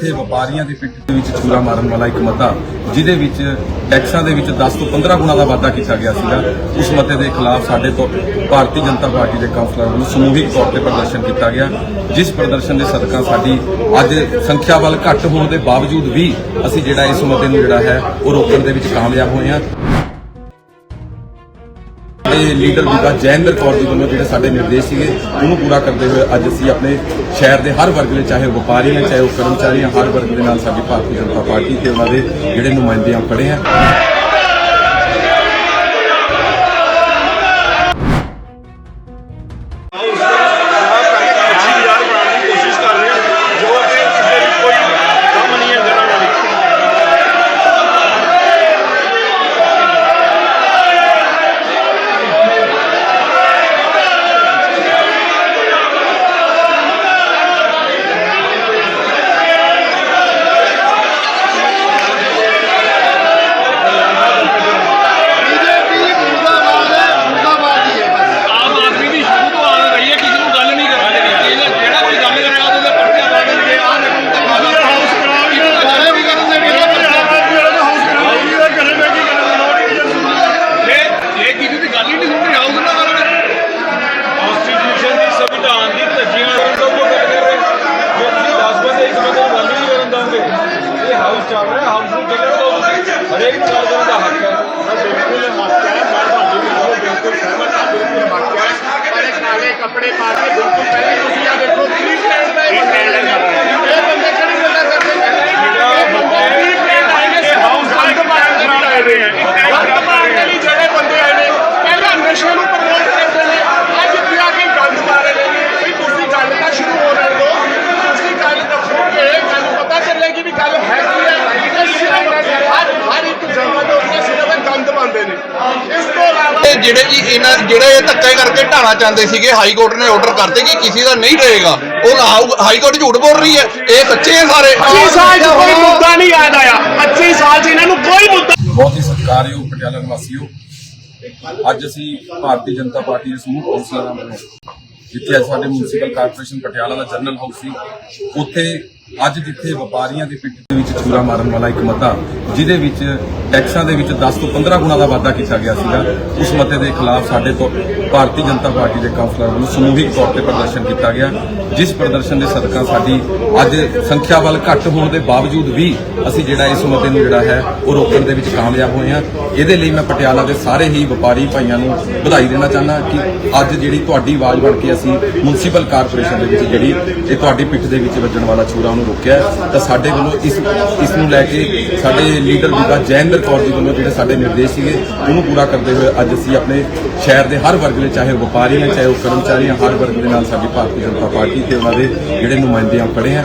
ਜਿੱਥੇ ਵਪਾਰੀਆਂ ਦੇ ਪਿੱਠ ਦੇ ਵਿੱਚ ਛੁਰਾ ਮਾਰਨ ਵਾਲਾ ਇੱਕ ਮਤਾ, ਜਿਹਦੇ ਵਿੱਚ ਟੈਕਸਾਂ ਦੇ ਵਿੱਚ 10 ਤੋਂ 15 ਗੁਣਾ ਦਾ ਵਾਧਾ ਕੀਤਾ ਗਿਆ ਸੀਗਾ। ਉਸ ਮਤੇ ਦੇ ਖਿਲਾਫ ਸਾਡੇ ਤੋਂ ਭਾਰਤੀ ਜਨਤਾ ਪਾਰਟੀ ਦੇ ਕਾਉਂਸਲਰਾਂ ਵੱਲੋਂ ਸਮੂਹਿਕ ਤੌਰ ਤੇ ਪ੍ਰਦਰਸ਼ਨ ਕੀਤਾ ਗਿਆ, ਜਿਸ ਪ੍ਰਦਰਸ਼ਨ ਦੇ ਸਦਕਾ ਸਾਡੀ ਅੱਜ ਸੰਖਿਆ ਵੱਲ ਘੱਟ ਹੋਣ ਦੇ ਬਾਵਜੂਦ ਵੀ ਅਸੀਂ ਜਿਹੜਾ ਇਸ ਮਤੇ ਨੂੰ ਜਿਹੜਾ ਹੈ, ਉਹ ਰੋਕਣ ਦੇ ਵਿੱਚ ਕਾਮਯਾਬ ਹੋਏ ਹਾਂ। ਲੀਡਰ ਬੀਬਾ ਜੈਨਦਰ ਕੌਰ ਜੀ ਵੱਲੋਂ ਜਿਹੜੇ ਸਾਡੇ ਨਿਰਦੇਸ਼ ਸੀਗੇ, ਉਹਨੂੰ ਪੂਰਾ ਕਰਦੇ ਹੋਏ ਅੱਜ ਅਸੀਂ ਆਪਣੇ ਸ਼ਹਿਰ ਦੇ ਹਰ ਵਰਗ ਦੇ, ਚਾਹੇ ਉਹ ਵਪਾਰੀ ਨੇ, ਚਾਹੇ ਉਹ ਕਰਮਚਾਰੀ ਨੇ, ਹਰ ਵਰਗ ਦੇ ਨਾਲ ਸਾਡੀ ਭਾਰਤੀ ਜਨਤਾ ਪਾਰਟੀ ਤੇ ਉਹਨਾਂ ਦੇ ਜਿਹੜੇ ਨੁਮਾਇੰਦੇ ਆ ਖੜੇ ਆ। ਕੱਪੜੇ ਪਾ ਕੇ ਬਿਲਕੁਲ ਪਹਿਲੇ ਤੁਸੀਂ ਆ ਦੇਖੋ ਫ੍ਰੀ ਟ੍ਰੇਡ ਦਾ ਇਹ ਬੰਦੇ ਨੇ ਇਹ ਬੰਦੇ ਕਿਹੜੀ ਗੱਲਾਂ ਕਰਦੇ ਨੇ ਇਹ ਬੰਦੇ ਫ੍ਰੀ ਟ੍ਰੇਡ ਆਏ ਨੇ ਇਹ ਹਾਊਸ ਦਾ ਇੱਕ ਮਾਰਨ ਦੇ ਲਈ ਆਏ ਨੇ ਗੰਦ ਮਾਰਨ ਦੇ ਲਈ ਜਿਹੜੇ ਬੰਦੇ ਆਏ ਨੇ ਪਹਿਲਾਂ ਨਸ਼ੇ ਨੂੰ ਪ੍ਰਮੋਟ ਕਰਦੇ ਨੇ ਅੱਜ ਇੱਥੇ ਆ ਕੇ ਗੰਦ ਮਾਰ ਰਹੇ ਨੇ ਵੀ ਤੁਸੀਂ ਗੱਲ ਤਾਂ ਸ਼ੁਰੂ ਹੋ ਰਹੇ ਹੋ ਤੁਸੀਂ ਗੱਲ ਦੱਸੋਗੇ ਤੁਹਾਨੂੰ ਪਤਾ ਚੱਲੇਗੀ ਵੀ ਗੱਲ ਹੈ ਕੀ ਹੈ ਇਹ ਸਿਰਫ ਹਰ ਹਰ ਇੱਕ ਜਗ੍ਹਾ ਦੇ ਉੱਤੇ ਸਿਰਫ ਇਹ ਗੰਦ ਪਾਉਂਦੇ ਨੇ ਇਸ ਤੋਂ ਇਲਾਵਾ ਤੇ ਜਿਹੜੇ ਜੀ ਇਹਨਾਂ ਜਿਹੜੇ ਇਹ ਧੱਕੇ ਕਰਕੇ ਢਾਣਾ ਚਾਹੁੰਦੇ ਸੀਗੇ ਹਾਈ ਕੋਰਟ ਨੇ ਆਰਡਰ ਕਰਤੇ ਕਿ ਕਿਸੇ ਦਾ ਨਹੀਂ ਰਹੇਗਾ। ਉਹ ਹਾਈ ਕੋਰਟ ਝੂਠ ਬੋਲ ਰਹੀ ਹੈ। ਇਹ ਸੱਚੇ ਹੈ ਸਾਰੇ। 25 ਸਾਲ 'ਚ ਕੋਈ ਮੁੱਦਾ ਨਹੀਂ ਯਾਦ ਆਇਆ। 25 ਸਾਲ 'ਚ ਇਹਨਾਂ ਨੂੰ ਕੋਈ ਮੁੱਦਾ ਬਹੁਤ ਹੀ ਸਤਿਕਾਰਯੋਗ ਪਟਿਆਲਾ ਨਿਵਾਸੀਓ ਅੱਜ ਅਸੀਂ ਭਾਰਤੀ ਜਨਤਾ ਪਾਰਟੀ ਦੇ ਸਮੂਹ ਕੌਂਸਲਰਾਂ ਵੱਲੋਂ ਜਿੱਥੇ ਸਾਡੇ ਮਿਊਨਿਸਪਲ ਕਾਰਪੋਰੇਸ਼ਨ ਪਟਿਆਲਾ ਦਾ ਜਨਰਲ ਹਾਊਸ ਸੀ ਉੱਥੇ ਅੱਜ ਜਿੱਥੇ ਵਪਾਰੀਆਂ ਦੇ ਪਿੱਠ ਦੇ ਵਿੱਚ ਛੁਰਾ ਮਾਰਨ ਵਾਲਾ ਇੱਕ ਮਤਾ, ਜਿਹਦੇ ਵਿੱਚ ਟੈਕਸਾਂ ਦੇ ਵਿੱਚ 10 ਤੋਂ 15 ਗੁਣਾ ਦਾ ਵਾਧਾ ਕੀਤਾ ਗਿਆ ਸੀਗਾ, ਉਸ ਮਤੇ ਦੇ ਖਿਲਾਫ ਸਾਡੇ ਤੋਂ ਭਾਰਤੀ ਜਨਤਾ ਪਾਰਟੀ ਦੇ ਕਾਉਂਸਲਰਾਂ ਵੱਲੋਂ ਸਮੂਹਿਕ ਤੌਰ ਤੇ ਪ੍ਰਦਰਸ਼ਨ ਕੀਤਾ ਗਿਆ, ਜਿਸ ਪ੍ਰਦਰਸ਼ਨ ਦੇ ਸਦਕਾ ਸਾਡੀ ਅੱਜ ਸੰਖਿਆ ਵੱਲ ਘੱਟ ਹੋਣ ਦੇ ਬਾਵਜੂਦ ਵੀ ਅਸੀਂ ਜਿਹੜਾ ਇਸ ਮਤੇ ਨੂੰ ਜਿਹੜਾ ਹੈ, ਉਹ ਰੋਕਣ ਦੇ ਵਿੱਚ ਕਾਮਯਾਬ ਹੋਏ ਹਾਂ। ਇਹਦੇ ਲਈ ਮੈਂ ਪਟਿਆਲਾ ਦੇ ਸਾਰੇ ਹੀ ਵਪਾਰੀ ਭਾਈਆਂ ਨੂੰ ਵਧਾਈ ਦੇਣਾ ਚਾਹੁੰਦਾ ਕਿ ਅੱਜ ਜਿਹੜੀ ਤੁਹਾਡੀ ਆਵਾਜ਼ ਬਣ ਕੇ ਅਸੀਂ ਮਿਊਨਿਸਪਲ ਕਾਰਪੋਰੇਸ਼ਨ ਦੇ ਵਿੱਚ ਜਿਹੜੀ ਇਹ ਤੁਹਾਡੀ ਪਿੱਠ ਦੇ ਵਿੱਚ ਵੱਜਣ ਵਾਲਾ ਛੁਰਾ ਉਹਨੂੰ ਰੋਕਿਆ ਤਾਂ ਸਾਡੇ ਵੱਲੋਂ ਇਸ ਇਸ ਨੂੰ ਲੈ ਕੇ ਸਾਡੇ ਲੀਡਰ ਬੀਬਾ ਜੈਨਦਰ ਕੌਰ ਜੀ ਵੱਲੋਂ ਜਿਹੜੇ ਸਾਡੇ ਨਿਰਦੇਸ਼ ਸੀਗੇ, ਉਹਨੂੰ ਪੂਰਾ ਕਰਦੇ ਹੋਏ ਅੱਜ ਅਸੀਂ ਆਪਣੇ ਸ਼ਹਿਰ ਦੇ ਹਰ ਵਰਗ ਦੇ, ਚਾਹੇ ਉਹ ਵਪਾਰੀ ਨੇ, ਚਾਹੇ ਉਹ ਕਰਮਚਾਰੀ ਨੇ, ਹਰ ਵਰਗ ਦੇ ਨਾਲ ਸਾਡੀ ਭਾਰਤੀ ਜਨਤਾ ਪਾਰਟੀ ਤੇ ਉਹਨਾਂ ਦੇ ਜਿਹੜੇ ਨੁਮਾਇੰਦੇ ਆ ਖੜੇ ਆ।